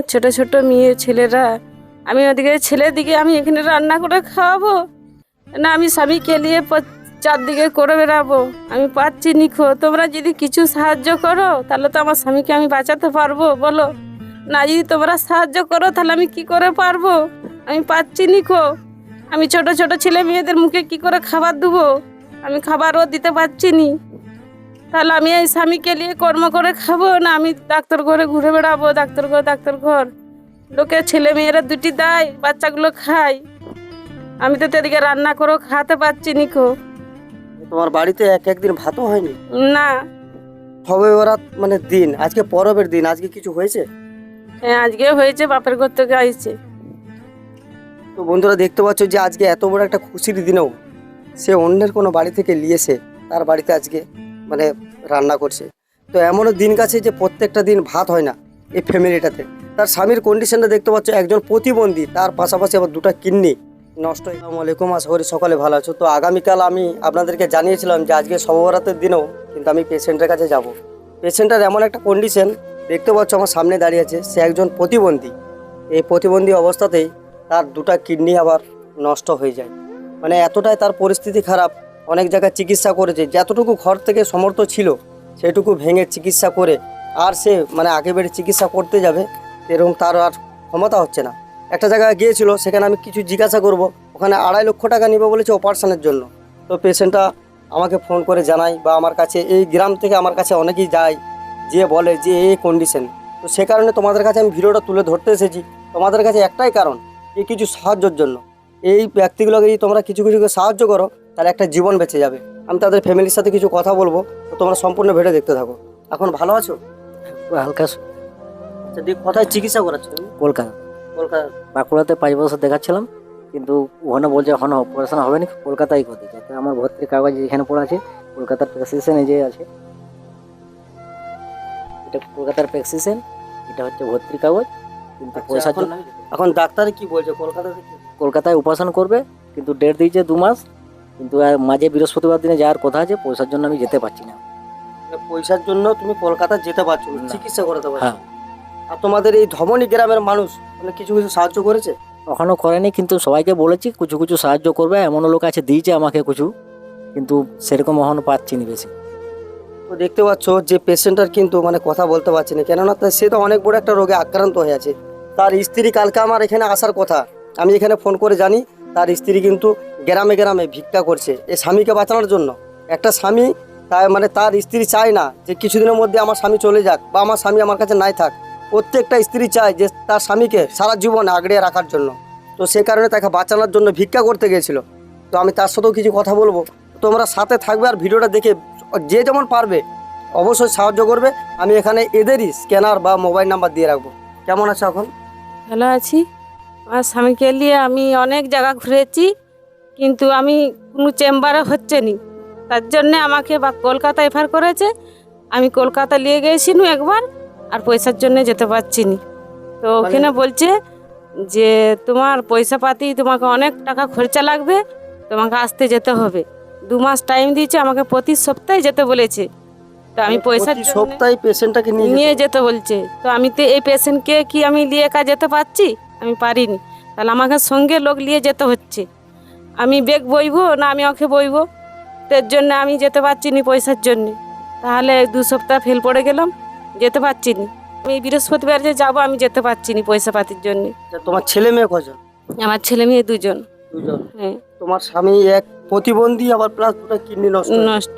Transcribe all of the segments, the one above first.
আমার ছোট ছোট মেয়ে ছেলেরা, আমি ওদিকে ছেলের দিকে আমি এখানে রান্না করে খাওয়াবো। না, আমি স্বামীকে নিয়ে চারদিকে করে বেড়াবো। আমি পাচ্ছি নিখো তোমরা যদি কিছু সাহায্য করো, তাহলে তো আমার স্বামীকে আমি বাঁচাতে পারব। বলো, না, যদি তোমরা সাহায্য করো, তাহলে আমি কি করে পারব? আমি পাচ্ছি নিখো আমি ছোট ছোট ছেলে মেয়েদের মুখে কি করে খাবার দেবো? আমি খাবারও দিতে পারছি নি। তাহলে আমি এই স্বামীকে নিয়ে কর্ম করে খাব না আমি ডাক্তার ঘরে ঘুরে বেড়াবো ডাক্তার ঘর ডাক্তার ঘর? লোকে ছেলে মেয়েরা দুটি দেয় বাচ্চাগুলো খায়। আমি তো এদিকে রান্না করেও খাওয়াতে পারছি নিকো তোমার বাড়িতে এক একদিন ভাতও হয়নি? না। হবে ওরা মানে দিন আজকে পরবের দিন আজকে কিছু হয়েছে? হ্যাঁ আজকে হয়েছে বাপের ঘর থেকে আইছে। তো বন্ধুরা দেখতে পাচ্ছ যে আজকে এত বড় একটা খুশির দিনেও সে অন্যের কোনো বাড়ি থেকে নিয়েছে তার বাড়িতে আজকে। মানে রান্না করছে। তো এমনও দিন কাছে যে প্রত্যেকটা দিন ভাত হয় না এই ফ্যামিলিটাতে। তার স্বামীর কন্ডিশনটা দেখতে পাচ্ছ, একজন প্রতিবন্ধী, তার পাশাপাশি আবার দুটো কিডনি। নষ্ট আলাইকুম, আশা করি সকালে ভালো আছো। তো আগামীকাল আমি আপনাদেরকে জানিয়েছিলাম যে আজকে সবরাতের দিনেও কিন্তু আমি পেশেন্টের কাছে যাব। পেশেন্টের এমন একটা কন্ডিশন দেখতে পাচ্ছ আমার সামনে দাঁড়িয়ে আছে, সে একজন প্রতিবন্ধী। এই প্রতিবন্ধী অবস্থাতেই তার দুটা কিডনি আবার নষ্ট হয়ে যায়। মানে এতটাই তার পরিস্থিতি খারাপ অনেক জায়গায় চিকিৎসা করেছে। যতটুকু ঘর থেকে সমর্থ ছিল, সেটুকু ভেঙে চিকিৎসা করে আর সে মানে আগে বেড়ে চিকিৎসা করতে যাবে এরকম তার আর ক্ষমতা হচ্ছে না। একটা জায়গায় গিয়েছিল, সেখানে আমি কিছু জিজ্ঞাসা করব, ওখানে আড়াই লক্ষ টাকা নিবে বলেছে অপারেশনের জন্য। তো পেশেন্টটা আমাকে ফোন করে জানায় বা আমার কাছে, এই গ্রাম থেকে আমার কাছে অনেকেই যায়, যে বলে যে এই কন্ডিশন তো সে কারণে তোমাদের কাছে আমি ভিডিওটা তুলে ধরতে এসেছি। তোমাদের কাছে একটাই কারণ যে কিছু সাহায্যের জন্য। এই ব্যক্তিগুলোকে যদি তোমরা কিছু কিছু করে সাহায্য করো তাহলে একটা জীবন বেঁচে যাবে। আমি তাদের ফ্যামিলির সাথে কিছু কথা বলব তো তোমরা সম্পূর্ণ ভিডিও দেখতে থাকো। এখন ভালো আছো? হালকা আচ্ছা দিয়ে কোথায় চিকিৎসা করাচ্ছো তুমি? কলকাতা। কলকাতা। বাঁকুড়াতে পাঁচ বছর দেখাচ্ছিলাম কিন্তু ওখানে বলছে এখন অপারেশন হবে না কলকাতায় করতে যাতে আমার ভর্তির কাগজ এখানে পড়ে আছে কলকাতার প্রেসক্রিপশনে যে আছে। এটা কলকাতার প্রেসক্রিপশন এটা হচ্ছে ভর্তির কাগজ কিন্তু আচ্ছা, পয়সার এখন- জন্য এখন ডাক্তারে কি বলছে? কলকাতাতে কলকাতায় অপারেশন করবে কিন্তু ডেট দিয়েছে দু মাস কিন্তু আর মাঝে বৃহস্পতিবার দিনে যাওয়ার কথা আছে পয়সার জন্য আমি যেতে পারছি না। পয়সার জন্য তুমি কলকাতা যেতে পারছ না। চিকিৎসা করাতে পারছ। হ্যাঁ। আর তোমাদের এই ধমনী গ্রামের মানুষ মানে কিছু কিছু সাহায্য করেছে? এখনও করেনি কিন্তু সবাইকে বলেছি কিছু কিছু সাহায্য করবে। এমনও লোক আছে দিয়েছে আমাকে কিছু কিন্তু সেরকম এখনও পাচ্ছি না বেশি। তো দেখতে পাচ্ছ যে পেশেন্টার কিন্তু মানে কথা বলতে পারছে না কেননা সে তো অনেক বড় একটা রোগে আক্রান্ত হয়ে আছে। তার স্ত্রী কালকে আমার এখানে আসার কথা আমি এখানে ফোন করে জানি তার স্ত্রী কিন্তু গ্রামে গ্রামে ভিক্ষা করছে। এই স্বামীকে বাঁচানোর জন্য। একটা স্বামী তাই মানে তার স্ত্রী চায় না যে কিছুদিনের মধ্যে আমার স্বামী চলে যাক বা আমার স্বামী আমার কাছে নাই থাক। প্রত্যেকটা স্ত্রী চায় যে তার স্বামীকে সারা জীবন আগড়িয়ে রাখার জন্য। তো সে কারণে তাকে বাঁচানোর জন্য ভিক্ষা করতে গিয়েছিল। তো আমি তার সাথেও কিছু কথা বলব। তোমরা সাথে থাকবে আর ভিডিওটা দেখে যে যেমন পারবে অবশ্যই সাহায্য করবে। আমি এখানে এদেরই স্ক্যানার বা মোবাইল নাম্বার দিয়ে রাখব। কেমন আছো এখন? ভালো আছি। আমার স্বামীকে নিয়ে আমি অনেক জায়গা ঘুরেছি। কিন্তু আমি কোনো চেম্বারে হচ্ছে নি। তার জন্যে আমাকে বা কলকাতা এফার করেছে। আমি কলকাতা নিয়ে গিয়েছিলাম একবার আর পয়সার জন্য যেতে পারছি নি। তো ওখানে বলছে যে তোমার পয়সা পাতি তোমাকে অনেক টাকা খরচা লাগবে তোমাকে আসতে যেতে হবে। দু মাস টাইম দিয়েছে আমাকে প্রতি সপ্তাহে যেতে বলেছে। তো আমি প্রতি জন্যে- সপ্তাহে পেশেন্টটাকে নিয়ে যেতে বলছে। তো আমি তো এই পেশেন্টকে কি আমি নিয়ে একা যেতে পারছি? আমি পারিনি। তাহলে আমাকে সঙ্গে লোক নিয়ে যেতে হচ্ছে। আমি বেগ বইবো না আমি ওকে বইবো? তার জন্য আমি যেতে পারছি নি পয়সার জন্য। তাহলে দু সপ্তাহ ফেল পড়ে গেলাম যেতে পারছি নি। আমি বৃহস্পতিবার যে যাব আমি যেতে পারছি নি পয়সা পাতির জন্য। তোমার ছেলে মেয়ে কজন? আমার ছেলে মেয়ে দুজন। দুজন। হ্যাঁ। তোমার স্বামী এক প্রতিবন্ধী আবার প্লাস দুটো কিডনি নষ্ট নষ্ট।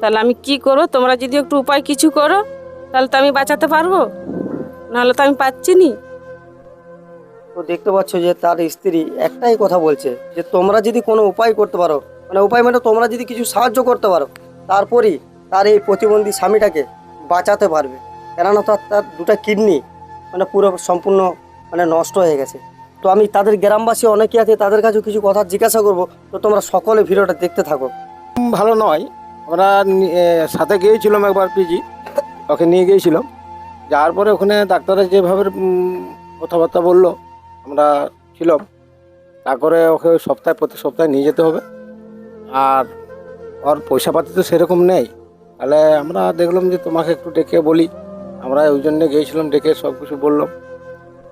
তাহলে আমি কি করো তোমরা যদি একটু উপায় কিছু করো তাহলে তো আমি বাঁচাতে পারব? নাহলে তো আমি পাচ্ছি নি। তো দেখতে পাচ্ছ যে তার স্ত্রী একটাই কথা বলছে যে তোমরা যদি কোনো উপায় করতে পারো মানে উপায় মানে তোমরা যদি কিছু সাহায্য করতে পারো, তারপরই তার এই প্রতিবন্ধী স্বামীটাকে বাঁচাতে পারবে। কেননা তার তার দুটো কিডনি মানে পুরো সম্পূর্ণ মানে নষ্ট হয়ে গেছে। তো আমি তাদের গ্রামবাসী অনেকে আছে, তাদের কাছেও কিছু কথা জিজ্ঞাসা করব। তো তোমরা সকলে ভিডিওটা দেখতে থাকো। ভালো নয়। আমরা সাথে গিয়েছিলাম একবার পিজি। ওকে নিয়ে গিয়েছিলাম। যাওয়ার পরে ওখানে ডাক্তারের যেভাবে কথাবার্তা বলল আমরা ছিলাম। তারপরে ওকে সপ্তাহে, প্রতি সপ্তাহে নিয়ে যেতে হবে। আর ওর পয়সা পাতি তো সেরকম নেই। তাহলে আমরা দেখলাম যে তোমাকে একটু ডেকে বলি। আমরা ওই জন্যে গিয়েছিলাম, ডেকে সব কিছু বললাম।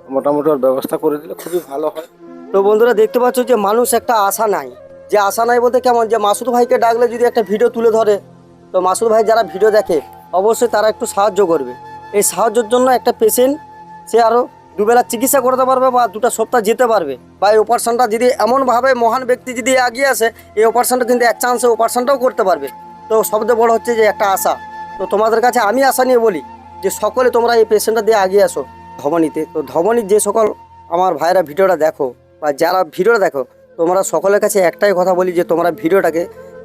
মোটামুটি ওর ব্যবস্থা করে দিলে খুবই ভালো হয়। তো বন্ধুরা, দেখতে পাচ্ছ যে মানুষ একটা আশা নাই। যে আশা নাই বলতে কেমন? যে মাসুদ ভাইকে ডাকলে যদি একটা ভিডিও তুলে ধরে, তো মাসুদ ভাই যারা ভিডিও দেখে, অবশ্যই তারা একটু সাহায্য করবে। এই সাহায্যের জন্য একটা পেশেন্ট সে আরও দুবেলা চিকিৎসা করতে পারবে বা দুটো সপ্তাহ যেতে পারবে। বা এই অপারেশনটা যদি এমনভাবে মহান ব্যক্তি যদি এগিয়ে আসে, এই অপারেশনটা কিন্তু এক চান্সে অপারেশনটাও করতে পারবে। তো সবচেয়ে বড় হচ্ছে যে একটা আশা। তো তোমাদের কাছে আমি আশা নিয়ে বলি যে সকলে তোমরা এই পেশেন্টটা দিয়ে এগিয়ে আসো ধমনীতে। তো ধমনীর যে সকল আমার ভাইরা ভিডিওটা দেখো বা যারা ভিডিওটা দেখো, তোমরা সকলের কাছে একটাই কথা বলি যে তোমরা ভিডিওটাকে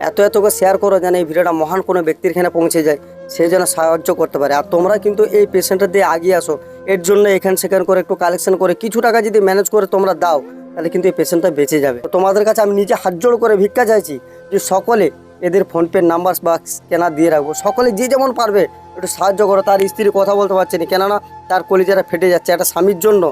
এত এত করে শেয়ার করো যেন এই ভিডিওটা মহান কোনো ব্যক্তির এখানে পৌঁছে যায়। সে যেন সাহায্য করতে পারে। আর তোমরা কিন্তু এই পেশেন্টটা দিয়ে আগিয়ে আসো। এর জন্য এখান সেখান করে একটু কালেকশন করে কিছু টাকা যদি ম্যানেজ করে তোমরা দাও, তাহলে কিন্তু এই পেশেন্টটা বেঁচে যাবে। তোমাদের কাছে আমি নিজে হাত জোড় করে ভিক্ষা চাইছি যে সকলে এদের ফোনপে নাম্বার বা স্ক্যানার দিয়ে রাখব। সকলে যে যেমন পারবে একটু সাহায্য করো। তার স্ত্রী কথা বলতে পারছে না, কেননা তার কলিজাটা ফেটে যাচ্ছে। একটা স্বামীর জন্য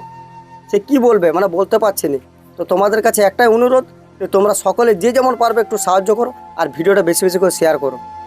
সে কি বলবে? মানে বলতে পারছে না। তো তোমাদের কাছে একটাই অনুরোধ যে তোমরা সকলে যে যেমন পারবে একটু সাহায্য করো, আর ভিডিওটা বেশি বেশি করে শেয়ার করো।